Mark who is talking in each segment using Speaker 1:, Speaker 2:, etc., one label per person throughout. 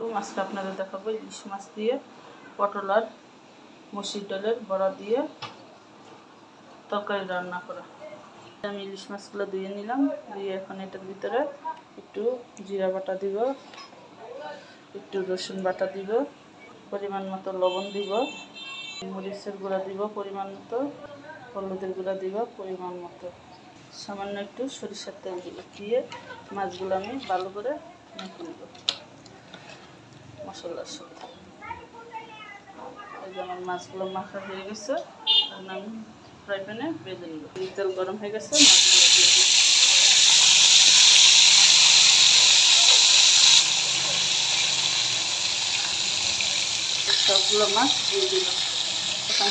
Speaker 1: তো মাছটা আপনাদের দেখাবো, ইলিশ মাছ দিয়ে, পটল আর মসুর ডালের বড়া দিয়ে তরকারি রান্না করা। আমি ইলিশ মাছগুলো ধুয়ে নিলাম, দিয়ে এখন এটার ভিতরে একটু জিরা বাটা দিব, একটু রসুন বাটা দিব, পরিমাণ মতো লবণ দিব, মরিচের গুঁড়া দিব পরিমাণ মতো, হলুদের গুঁড়া দিব পরিমাণ মতো। সামান্য একটু সরিষার তেল দিব, দিয়ে মাছগুলো আমি ভালো করে মেখে নেব। মশলার সাথে এই যে মাছগুলো মাখা হয়ে গেছে। এখন আমি ফ্রাই প্যানে বেঁধে নেব। তেল গরম হয়ে গেছে, মাছগুলো সবগুলো মাছ দিয়ে দিলাম।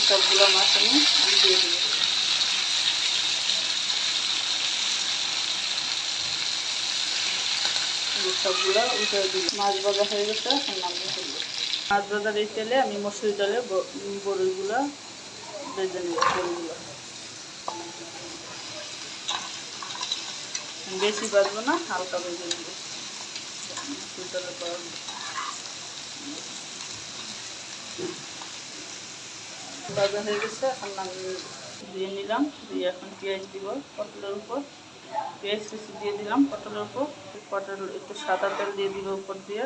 Speaker 1: সবগুলো মাছ আমি দিয়ে দিলাম। সবগুলো উঠে দিল মাছ ভাজা হয়ে গেছে, এখন নামিয়ে ফেলব। মাছ ভাজার এই তেলে আমি মসুর ডালে বড়িগুলো ভেজে নেব, বড়িগুলো। বেশি বাজবো না, হালকা ভেজে নেব। মসুর ভাজা হয়ে গেছে, এখন আমি দিয়ে নিলাম দিয়ে এখন পেঁয়াজ দিব, পটলের উপর। পেঁয়াজ কুচি দিয়ে দিলাম পটলের উপর পটল একটু সাদা তেল দিয়ে দিব উপর দিয়ে।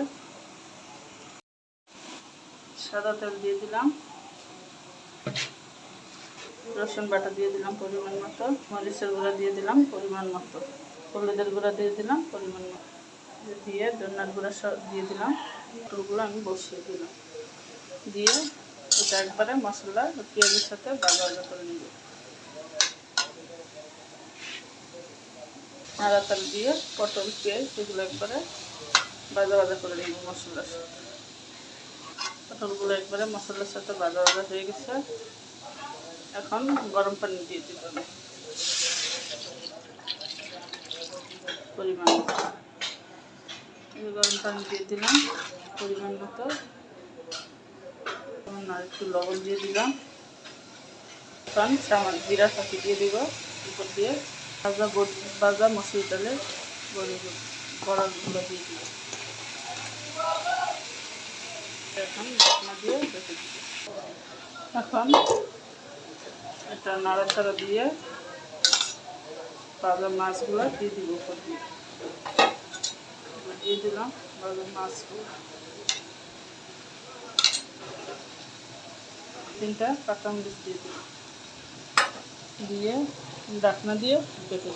Speaker 1: সাদা তেল দিয়ে দিলাম। রসুন বাটা দিয়ে দিলাম পরিমাণ মতো। মরিচের গুঁড়া দিয়ে দিলাম পরিমাণ মতো। হলুদের গুঁড়া দিয়ে দিলাম পরিমাণ মতো। দিয়ে ধন্যার গুঁড়া সব দিয়ে দিলাম। ওগুলো আমি বসিয়ে দিলাম। দিয়ে এটা একবারে মশলা পেঁয়াজের সাথে ভাজা করে নিব। নাড়াতাল দিয়ে পটল, পেঁয়াজ এগুলো একবারে ভাজা ভাজা করে নিব মশলার সাথে। পটলগুলো একবারে মশলার সাথে ভাজা ভাজা হয়ে গেছে। এখন গরম পানি দিয়ে দিব পরিমাণ গরম পানি দিয়ে দিলাম পরিমাণ মতো। আর একটু লবণ দিয়ে দিলাম। চামচ জিরা ফাঁকি দিয়ে দিব উপর দিয়ে। ভাজা ভাজা মসুর ডালে বড়ি বড়াগুলো দিয়ে দিব এখন ঢাকনা দিয়ে নাড়াচাড়া দিয়ে ভাজা মাছগুলো দিয়ে দিব দিয়ে। দিয়ে দিলাম ভাজা মাছগুলো। তিনটা কাঁচামরিচ দিয়ে দিই দিয়ে ডাকনা দিয়ে দিই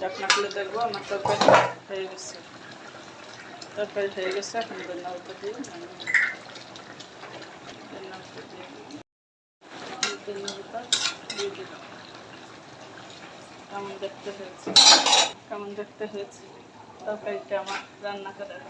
Speaker 1: ডাকনা খুলে দেখব, আমার তরকারি হয়ে গেছে। তরকারি হয়ে গেছে, এখন ধন্যা উপর দিয়ে। দিয়ে কেমন দেখতে হয়েছে? কেমন দেখতে হয়েছে? তরকারিটা আমার রান্না করার